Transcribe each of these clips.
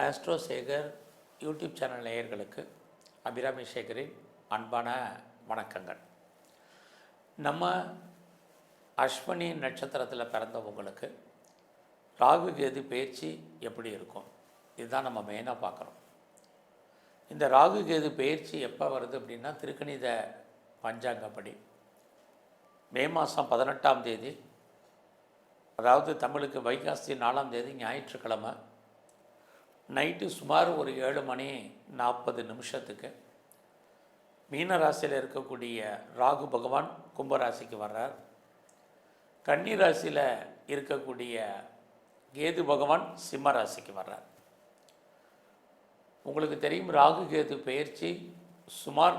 Astro Sekar YouTube channel நேயர்களுக்கு அபிராமி சேகரின் அன்பான வணக்கங்கள். நம்ம அஸ்வினி நட்சத்திரத்தில் பிறந்தவங்களுக்கு ராகு கேது பயிற்சி எப்படி இருக்கும்? இதுதான் நம்ம மெயினாக பார்க்குறோம். இந்த ராகு கேது பயிற்சி எப்போ வருது அப்படின்னா திருக்கணித பஞ்சாங்கப்படி. மே மாதம் பதினெட்டாம் தேதி அதாவது தமிழுக்கு வைகாசி நாலாம் தேதி ஞாயிற்றுக்கிழமை நைட்டு சுமார் ஒரு ஏழு மணி நாற்பது நிமிஷத்துக்கு மீன ராசியில் இருக்கக்கூடிய ராகு பகவான் கும்பராசிக்கு வர்றார். கன்னி ராசியில் இருக்கக்கூடிய கேது பகவான் சிம்ம ராசிக்கு வர்றார். உங்களுக்கு தெரியும் ராகு கேது பயிற்சி சுமார்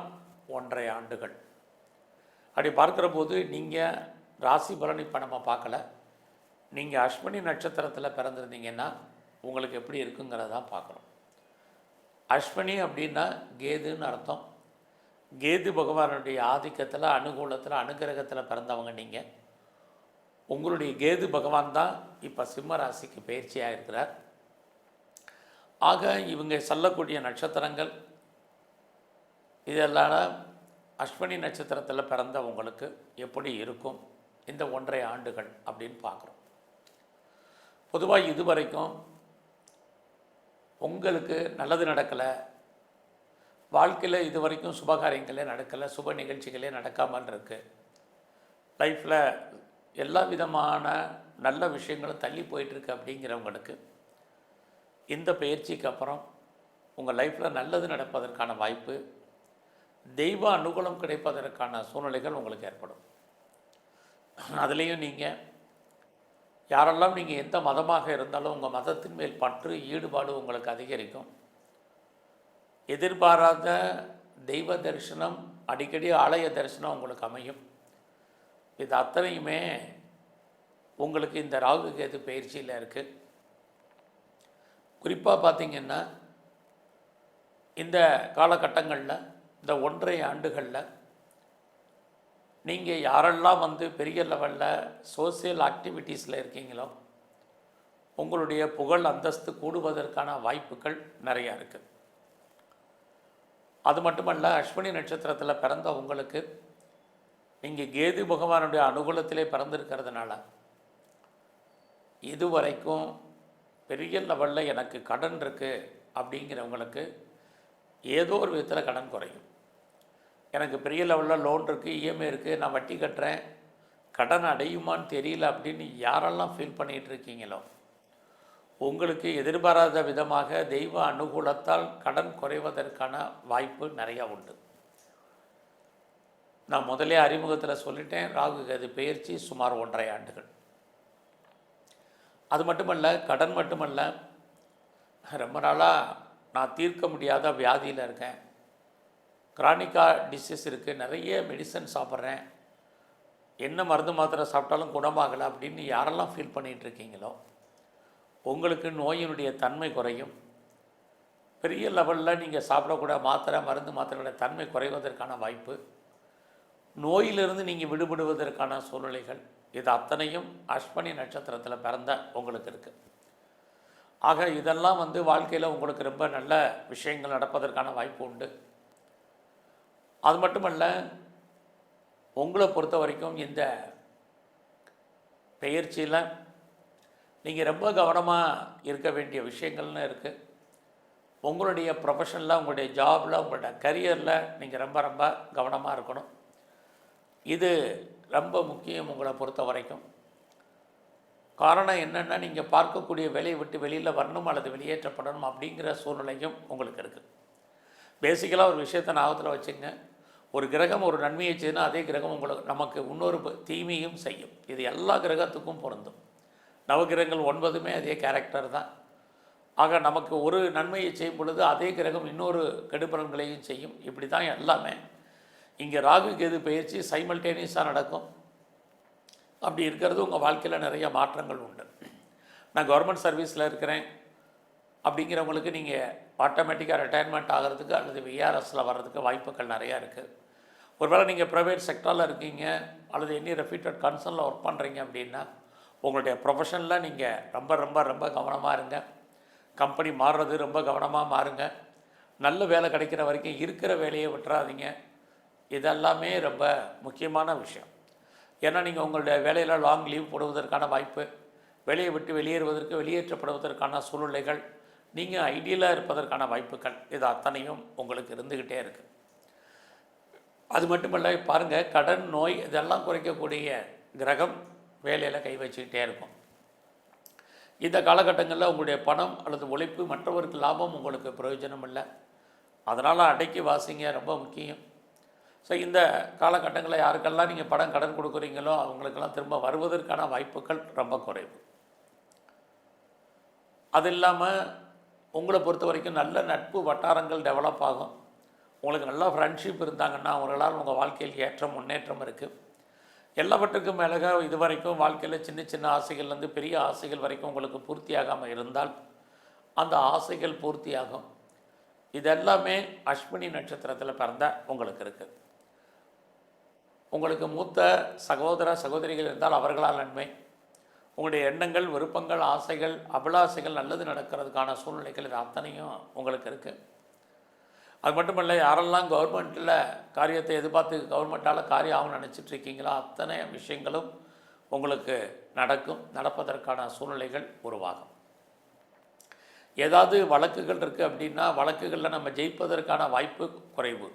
ஒன்றரை ஆண்டுகள். அப்படி பார்க்குற போது நீங்கள் ராசி பலன் இப்போ நம்ம பார்க்கல. நீங்கள் அஸ்வினி நட்சத்திரத்தில் பிறந்திருந்தீங்கன்னா உங்களுக்கு எப்படி இருக்குங்கிறதான் பார்க்குறோம் அஸ்வினி அப்படின்னா கேதுன்னு அர்த்தம். கேது பகவானுடைய ஆதிக்கத்தில் அனுகூலத்தில் அனுகிரகத்தில் பிறந்தவங்க நீங்கள் உங்களுடைய கேது பகவான் தான் இப்போ சிம்ம ராசிக்கு பயிற்சியாக இருக்கிறார். ஆக இவங்க சொல்லக்கூடிய நட்சத்திரங்கள் இதெல்லாம் அஸ்வினி நட்சத்திரத்தில் பிறந்தவங்களுக்கு எப்படி இருக்கும் இந்த ஒன்றரை ஆண்டுகள் அப்படின்னு பார்க்குறோம். பொதுவாக இதுவரைக்கும் உங்களுக்கு நல்லது நடக்கலை. வாழ்க்கையில் இது வரைக்கும் சுபகாரியங்களே நடக்கலை சுப நிகழ்ச்சிகளே நடக்காமல் இருக்கு. லைஃப்பில் எல்லா விதமான நல்ல விஷயங்களும் தள்ளி போயிட்டுருக்கு அப்படிங்கிறவங்களுக்கு இந்த பயிற்சிக்கு அப்புறம் உங்கள் லைஃப்பில் நல்லது நடப்பதற்கான வாய்ப்பு தெய்வ அனுகூலம் கிடைப்பதற்கான சூழ்நிலைகள் உங்களுக்கு ஏற்படும். அதுலேயும் நீங்கள் யாரெல்லாம் நீங்கள் எந்த மதமாக இருந்தாலும் உங்கள் மதத்தின் மேல் பற்று ஈடுபாடு உங்களுக்கு அதிகரிக்கும். எதிர்பாராத தெய்வ தரிசனம் அடிக்கடி ஆலய தரிசனம் உங்களுக்கு அமையும். இது அத்தனையுமே உங்களுக்கு இந்த ராகு கேது பயிற்சியில் இருக்குது குறிப்பாக பார்த்தீங்கன்னா இந்த காலகட்டங்களில் இந்த ஒன்றரை ஆண்டுகளில் நீங்கள் யாரெல்லாம் வந்து பெரிய லெவலில் சோசியல் ஆக்டிவிட்டீஸில் இருக்கீங்களோ உங்களுடைய புகழ் அந்தஸ்து கூடுவதற்கான வாய்ப்புகள் நிறையா இருக்குது அது மட்டுமல்ல அஸ்வினி நட்சத்திரத்தில் பிறந்த உங்களுக்கு நீங்கள் கேது பகவானுடைய அனுகூலத்திலே பிறந்திருக்கிறதுனால இதுவரைக்கும் பெரிய லெவலில் எனக்கு கடன் இருக்குது அப்படிங்கிறவங்களுக்கு ஏதோ ஒரு விதத்தில் கடன் குறையும். எனக்கு பெரிய லெவலில் லோன் இருக்குது இஎம்ஐ இருக்குது நான் வட்டி கட்டுறேன். கடன் அடையுமான்னு தெரியல அப்படின்னு யாரெல்லாம் ஃபீல் பண்ணிகிட்டு இருக்கீங்களோ? உங்களுக்கு எதிர்பாராத விதமாக தெய்வ அனுகூலத்தால் கடன் குறைவதற்கான வாய்ப்பு நிறையா உண்டு. நான் முதலே அறிமுகத்தில் சொல்லிட்டேன் ராகு கது பயிற்சி சுமார் ஒன்றரை ஆண்டுகள். அது மட்டுமல்ல கடன் மட்டுமல்ல ரொம்ப நாளாக நான் தீர்க்க முடியாத வியாதியில் இருக்கேன். க்ரானிக்கா டிசீஸ் இருக்குது நிறைய மெடிசன் சாப்பிட்றேன். என்ன மருந்து மாத்திரை சாப்பிட்டாலும் குணமாகலை அப்படின்னு யாரெல்லாம் ஃபீல் பண்ணிகிட்டு இருக்கீங்களோ உங்களுக்கு நோயினுடைய தன்மை குறையும். பெரிய லெவலில் நீங்கள் சாப்பிடக்கூட மாத்திரை மருந்து மாத்திரையோட தன்மை குறைவதற்கான வாய்ப்பு. நோயிலிருந்து நீங்கள் விடுபடுவதற்கான சூழ்நிலைகள். இது அத்தனையும் அஸ்வினி நட்சத்திரத்தில் பிறந்த உங்களுக்கு இருக்குது ஆக இதெல்லாம் வந்து வாழ்க்கையில் உங்களுக்கு ரொம்ப நல்ல விஷயங்கள் நடப்பதற்கான வாய்ப்பு உண்டு. அது மட்டுமல்ல உங்களை பொறுத்த வரைக்கும் இந்த பெயர்ச்சியில் நீங்கள் ரொம்ப கவனமாக இருக்க வேண்டிய விஷயங்கள்னு இருக்குது உங்களுடைய ப்ரொஃபஷனில் உங்களுடைய ஜாபில் உங்களோட கரியரில் நீங்கள் ரொம்ப ரொம்ப கவனமாக இருக்கணும். இது ரொம்ப முக்கியம் உங்களை பொறுத்த வரைக்கும். காரணம் என்னென்னா நீங்கள் பார்க்கக்கூடிய வேலையை விட்டு வெளியில் வரணும் அல்லது வெளியேற்றப்படணும் அப்படிங்கிற சூழ்நிலையும் உங்களுக்கு இருக்குது பேசிக்கலாக ஒரு விஷயத்தை ஞாபகத்தில் வச்சுங்க ஒரு கிரகம் ஒரு நன்மையை செய்யணும் அதே கிரகம் உங்களுக்கு நமக்கு இன்னொரு தீமையும் செய்யும். இது எல்லா கிரகத்துக்கும் பொருந்தும். நவகிரகங்கள் ஒன்பதுமே அதே கேரக்டர் தான். ஆக நமக்கு ஒரு நன்மையை செய்யும் பொழுது அதே கிரகம் இன்னொரு கெடுபலன்களையும் செய்யும். இப்படி தான் எல்லாமே. இங்கே ராகு கேது பயிற்சி சைமல்டேனியஸாக நடக்கும். அப்படி இருக்கிறது உங்கள் வாழ்க்கையில் நிறைய மாற்றங்கள் உண்டு. நான் கவர்மெண்ட் சர்வீஸில் இருக்கிறேன். அப்படிங்கிறவங்களுக்கு நீங்கள் ஆட்டோமேட்டிக்காக ரிட்டையர்மெண்ட் ஆகிறதுக்கு அல்லது விஆர்எஸில் வர்றதுக்கு வாய்ப்புகள் நிறையா இருக்குது ஒருவேளை நீங்கள் ப்ரைவேட் செக்டரில் இருக்கீங்க அல்லது எனி ரெஃபியூட்டட் கன்சர்னில் ஒர்க் பண்ணுறீங்க அப்படின்னா உங்களுடைய ப்ரொஃபஷனில் நீங்கள் ரொம்ப ரொம்ப ரொம்ப கவனமாக இருங்க. கம்பெனி மாறுறது ரொம்ப கவனமாக மாறுங்க. நல்ல வேலை கிடைக்கிற வரைக்கும் இருக்கிற வேலையை விட்டுறாதீங்க. இதெல்லாமே ரொம்ப முக்கியமான விஷயம். ஏன்னா நீங்கள் உங்களுடைய வேலையில் லாங் லீவ் போடுவதற்கான வாய்ப்பு வேலையை விட்டு வெளியேறுவதற்கு வெளியேற்றப்படுவதற்கான சூழ்நிலைகள் நீங்கள் ஐடியலாக இருப்பதற்கான வாய்ப்புகள் இது அத்தனையும் உங்களுக்கு இருந்துக்கிட்டே இருக்குது அது மட்டுமல்ல பாருங்கள் கடன் நோய் இதெல்லாம் குறைக்கக்கூடிய கிரகம் வேலையில் கை வச்சுக்கிட்டே இருக்கும். இந்த காலகட்டங்களில் உங்களுடைய பணம் அல்லது உழைப்பு மற்றவருக்கு லாபம் உங்களுக்கு பிரயோஜனம் இல்லை. அதனால் அடைக்கி வாசிங்க ரொம்ப முக்கியம். ஸோ இந்த காலகட்டங்களில் யாருக்கெல்லாம் நீங்கள் பணம் கடன் கொடுக்குறீங்களோ அவங்களுக்கெல்லாம் திரும்ப வருவதற்கான வாய்ப்புகள் ரொம்ப குறைவு. அது இல்லாமல் உங்களை பொறுத்த வரைக்கும் நல்ல நட்பு வட்டாரங்கள் டெவலப் ஆகும். உங்களுக்கு நல்ல ஃப்ரெண்ட்ஷிப் இருந்தாங்கன்னா அவங்களால் உங்கள் வாழ்க்கையில் ஏற்ற முன்னேற்றம் இருக்குது எல்லாவற்றுக்கும் மேலாக இது வரைக்கும் வாழ்க்கையில் சின்ன சின்ன ஆசைகள்லேருந்து பெரிய ஆசைகள் வரைக்கும் உங்களுக்கு பூர்த்தியாகாமல் இருந்தால் அந்த ஆசைகள் பூர்த்தியாகும். இதெல்லாமே அஸ்வினி நட்சத்திரத்தில் பிறந்த உங்களுக்கு இருக்குது உங்களுக்கு மூத்த சகோதர சகோதரிகள் இருந்தால் அவர்களால் நன்மை. உங்களுடைய எண்ணங்கள் விருப்பங்கள் ஆசைகள் அபிலாசைகள் நல்லது நடக்கிறதுக்கான சூழ்நிலைகள் இது அத்தனையும் உங்களுக்கு இருக்குது அது மட்டுமல்ல யாரெல்லாம் கவர்மெண்ட்டில் காரியத்தை எதிர்பார்த்து கவர்மெண்ட்டால் காரியம் ஆகும் நினச்சிட்டு இருக்கீங்களோ அத்தனை விஷயங்களும் உங்களுக்கு நடக்கும். நடப்பதற்கான சூழ்நிலைகள் உருவாகும். ஏதாவது வழக்குகள் இருக்குது அப்படின்னா வழக்குகளில் நம்ம ஜெயிப்பதற்கான வாய்ப்பு குறைவு.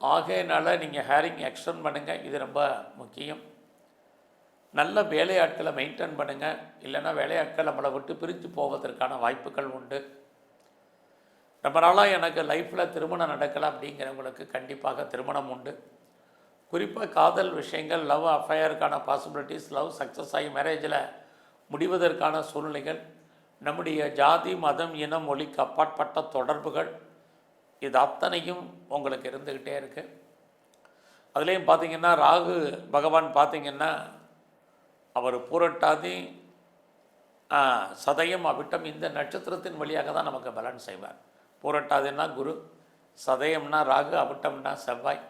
ஆகையினால் நீங்கள் ஹேரிங் எக்ஸ்டெண்ட் பண்ணுங்கள் இது ரொம்ப முக்கியம். நல்ல வேலையாட்களை மெயின்டைன் பண்ணுங்கள் இல்லைன்னா வேலையாட்கள் நம்மளை விட்டு பிரிஞ்சு போவதற்கான வாய்ப்புகள் உண்டு. ரொம்ப நாளாக எனக்கு லைஃப்பில் திருமணம் நடக்கலை அப்படிங்கிறவங்களுக்கு கண்டிப்பாக திருமணம் உண்டு. குறிப்பாக காதல் விஷயங்கள் லவ் அஃபையருக்கான பாசிபிலிட்டிஸ் லவ் சக்ஸஸ் ஆகி மேரேஜில் முடிவதற்கான சூழ்நிலைகள் நம்முடைய ஜாதி மதம் இனம் மொழிக்கு அப்பாற்பட்ட தொடர்புகள் இது அத்தனையும் உங்களுக்கு இருந்துக்கிட்டே இருக்குது அதுலேயும் பார்த்தீங்கன்னா ராகு பகவான் பார்த்தீங்கன்னா அவர் பூரட்டாதி சதயம் அவிட்டம் இந்த நட்சத்திரத்தின் வழியாக தான் நமக்கு பலன் செய்வார். பூரட்டாதின்னா குரு சதயம்னா ராகு அபட்டம்னா செவ்வாய்.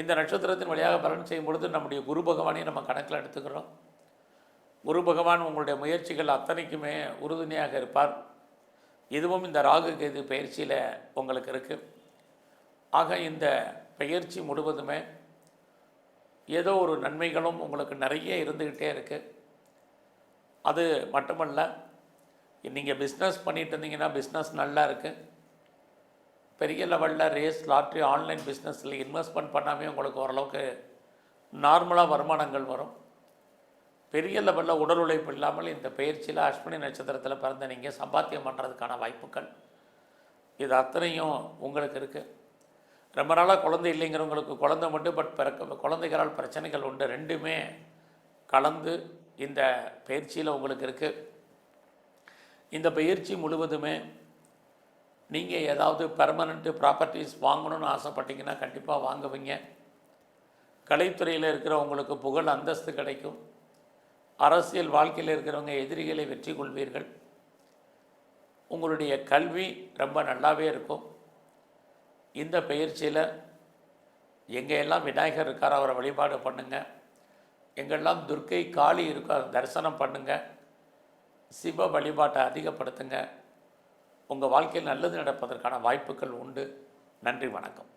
இந்த நட்சத்திரத்தின் வழியாக பலன் செய்யும் பொழுது நம்முடைய குரு பகவானையும் நம்ம கணக்கில் எடுத்துக்கிறோம். குரு பகவான் உங்களுடைய முயற்சிகள் அத்தனைக்குமே உறுதுணையாக இருப்பார். இதுவும் இந்த ராகு கேது பயிற்சியில் உங்களுக்கு இருக்குது ஆக இந்த பயிற்சி முழுவதுமே ஏதோ ஒரு நன்மைகளும் உங்களுக்கு நிறைய இருந்துக்கிட்டே இருக்குது அது மட்டுமல்ல நீங்கள் பிஸ்னஸ் பண்ணிகிட்டு இருந்தீங்கன்னா பிஸ்னஸ் நல்லா இருக்குது பெரிய லெவலில் ரேஸ் லாட்ரி ஆன்லைன் பிஸ்னஸில் இன்வெஸ்ட்மெண்ட் பண்ணாமே உங்களுக்கு ஓரளவுக்கு நார்மலாக வருமானங்கள் வரும். பெரிய லெவலில் உடல் உழைப்பு இல்லாமல் இந்த பயிற்சியில் அஸ்வினி நட்சத்திரத்தில் பிறந்த நீங்கள் சம்பாத்தியம் பண்ணுறதுக்கான வாய்ப்புகள். இது அத்தனையும் உங்களுக்கு இருக்குது ரொம்ப நாளாக குழந்தை இல்லைங்கிறவங்களுக்கு குழந்தை மட்டும் பட் பிறக்க குழந்தைகளால் பிரச்சனைகள் உண்டு. ரெண்டுமே கலந்து இந்த பயிற்சியில் உங்களுக்கு இருக்குது இந்த பயிற்சி முழுவதுமே நீங்கள் ஏதாவது பெர்மனண்ட்டு ப்ராப்பர்ட்டிஸ் வாங்கணும்னு ஆசைப்பட்டீங்கன்னா கண்டிப்பாக வாங்குவீங்க. கலைத்துறையில் இருக்கிறவங்களுக்கு புகழ் அந்தஸ்து கிடைக்கும். அரசியல் வாழ்க்கையில் இருக்கிறவங்க எதிரிகளை வெற்றி கொள்வீர்கள். உங்களுடைய கல்வி ரொம்ப நல்லாவே இருக்கும். இந்த பயிற்சியில் எங்கெல்லாம் விநாயகர் இருக்காரோ அவரை வழிபாடு பண்ணுங்கள் எங்கெல்லாம் துர்க்கை காளி இருக்கோ அதை தரிசனம் பண்ணுங்கள் சிவ வழிபாட்டை அதிகப்படுத்துங்க. உங்கள் வாழ்க்கையில் நல்லது நடப்பதற்கான வாய்ப்புகள் உண்டு. நன்றி வணக்கம்.